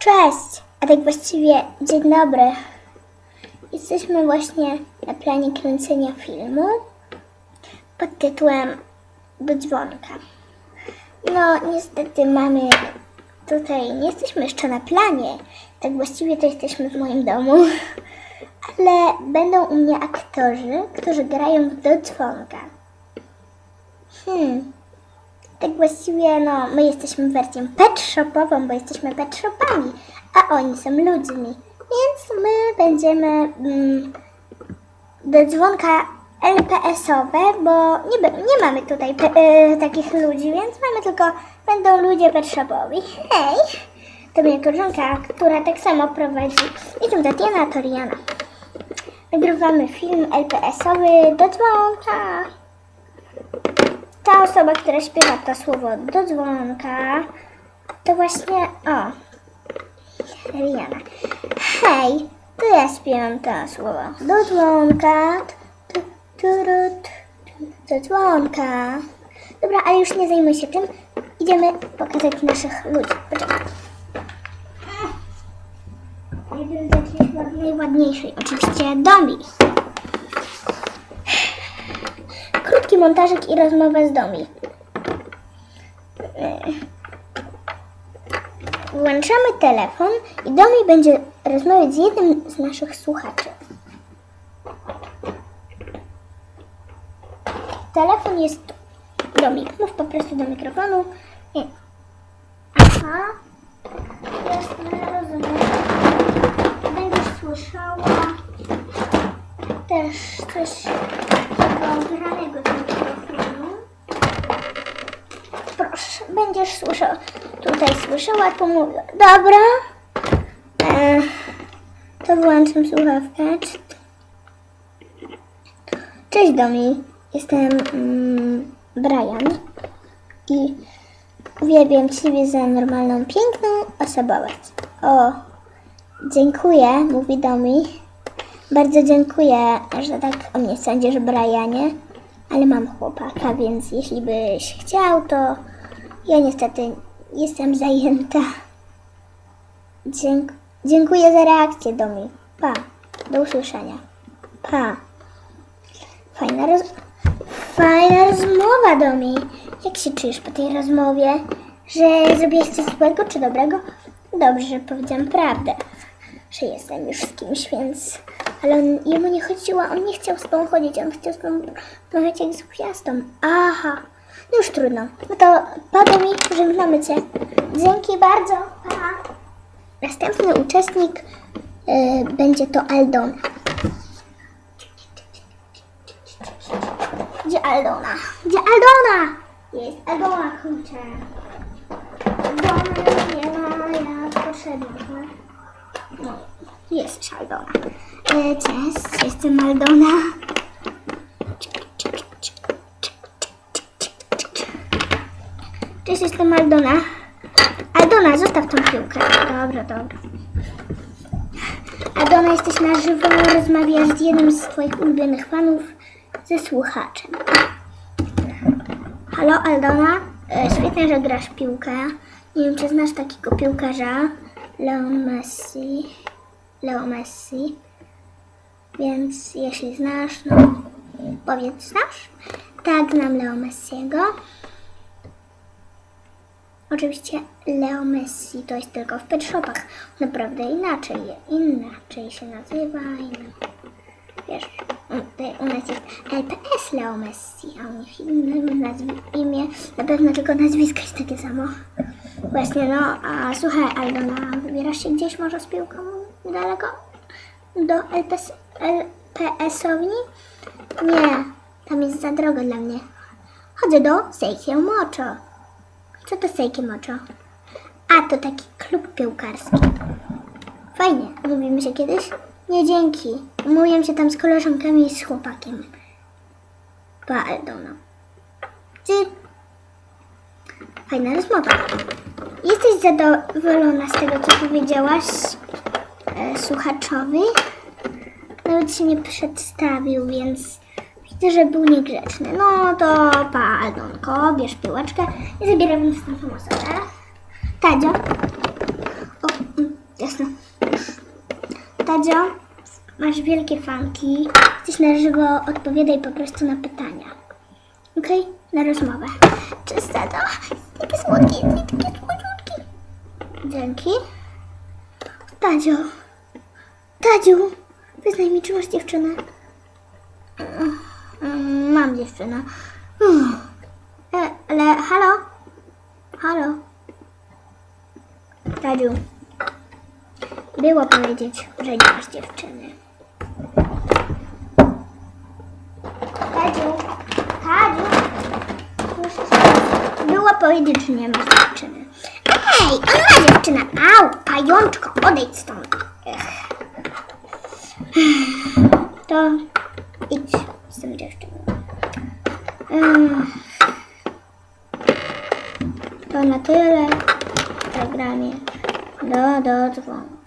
Cześć! A tak właściwie dzień dobry. Jesteśmy właśnie na planie kręcenia filmu pod tytułem Do dzwonka. No, niestety mamy tutaj, nie jesteśmy jeszcze na planie. Tak właściwie to jesteśmy w moim domu. Ale będą u mnie aktorzy, którzy grają Do dzwonka. Hmm. Tak właściwie, no, my jesteśmy wersją pet shopową, bo jesteśmy pet shopami, a oni są ludźmi. Więc my będziemy mm, do dzwonka LPS-owe, bo nie, nie mamy tutaj e, takich ludzi, więc mamy tylko, będą ludzie pet shopowi. Hej! To moja koleżanka, która tak samo prowadzi. Jestem Tatiana Toriana. Nagrywamy film LPS-owy do dzwonka osoba, która śpiewa to słowo do dzwonka, to właśnie, o, Rihanna. Hej, to ja śpiewam to słowo do dzwonka, do dzwonka. Dobra, ale już nie zajmuj się tym. Idziemy pokazać naszych ludzi. Poczekaj. Jeden od najładniejszej, oczywiście Domi. Montażyk i rozmowa z Domi. Włączamy telefon i Domi będzie rozmawiać z jednym z naszych słuchaczy. Telefon jest tu. Domi, mów po prostu do mikrofonu. Nie. Aha. Jasne, rozumiem. Będziesz słyszała też coś mikrofonu. Proszę, będziesz słyszała, tutaj słyszała, tu mówię. Dobra. E, to włączam słuchawkę. Cześć Domi, jestem mm, Brian i uwielbiam Ciebie za normalną, piękną osobowość. O, dziękuję, mówi Domi. Bardzo dziękuję, że tak o mnie sądzisz, Brianie, ale mam chłopaka, więc jeśli byś chciał, to ja niestety jestem zajęta. Dzięk dziękuję za reakcję, Domi. Pa. Do usłyszenia. Pa. Fajna, roz Fajna rozmowa, Domi. Jak się czujesz po tej rozmowie? Że zrobiłeś coś złego czy dobrego? Dobrze, że powiedziałam prawdę. Że jestem już z kimś, więc... Ale on, jemu nie chodziło, on nie chciał z tobą chodzić, on chciał z tobą rozmawiać jak z gwiazdą. Aha, no już trudno. No to pada mi, żegnamy cię. Dzięki bardzo, pa. Następny uczestnik y, będzie to Aldona. Gdzie Aldona? Gdzie Aldona? Jest Aldona, kurczę. Aldona nie ma, ja potrzebuję. No, jest Aldona. E, cześć, jestem Aldona. Cześć, jestem Aldona. Aldona, zostaw tą piłkę. Dobra, dobra. Aldona, jesteś na żywo, rozmawiasz z jednym z twoich ulubionych fanów, ze słuchaczem. Halo, Aldona? E, świetnie, że grasz piłkę. Nie wiem, czy znasz takiego piłkarza. Leo Messi. Leo Messi. Więc jeśli znasz, no powiedz, znasz? Tak, znam Leo Messiego. Oczywiście Leo Messi to jest tylko w pet shopach. Naprawdę inaczej, inaczej się nazywa. Inna. Wiesz, u- nas jest LPS Leo Messi, a u nich inne nazwi- imię, na pewno tylko nazwisko jest takie samo. Właśnie, no, a słuchaj, Aldona, wybierasz się gdzieś może z piłką daleko? Do LPS, LPS-owni? Nie, tam jest za drogo dla mnie. Chodzę do Seikio Mocho. Co to Seikio Mocho? A, to taki klub piłkarski. Fajnie. Umówimy się kiedyś? Nie, dzięki. Umówiłem się tam z koleżankami i z chłopakiem. Pa, Aldona. Ty... Fajna rozmowa. Jesteś zadowolona z tego, co powiedziałaś e, słuchaczowi? Nawet się nie przedstawił, więc widzę, że był niegrzeczny. No to pa, Aldonko, bierz piłeczkę i zabieramy następną osobę. Tadzio. O, mm, Jasne. Tadzio, masz wielkie fanki. Jesteś na żywo, odpowiadaj po prostu na pytania. Okej? Na rozmowę. Cześć, tato. Takie słodkie, takie. Dzięki. Tadzio. Tadziu, wyznaj mi, czy masz dziewczynę? Mm, Mam dziewczynę. Uff. E, ale halo? Halo? Tadziu. Było powiedzieć, że nie masz dziewczyny. Tadziu. Tadziu. Słyszysz? Było powiedzieć, że nie masz dziewczyny. Ej, on ma dziewczynę. Au, pajączko, odejdź stąd. Ech. To idź z tym dziewczyną. To na tyle w programie. Do, do dzwonka. Pa.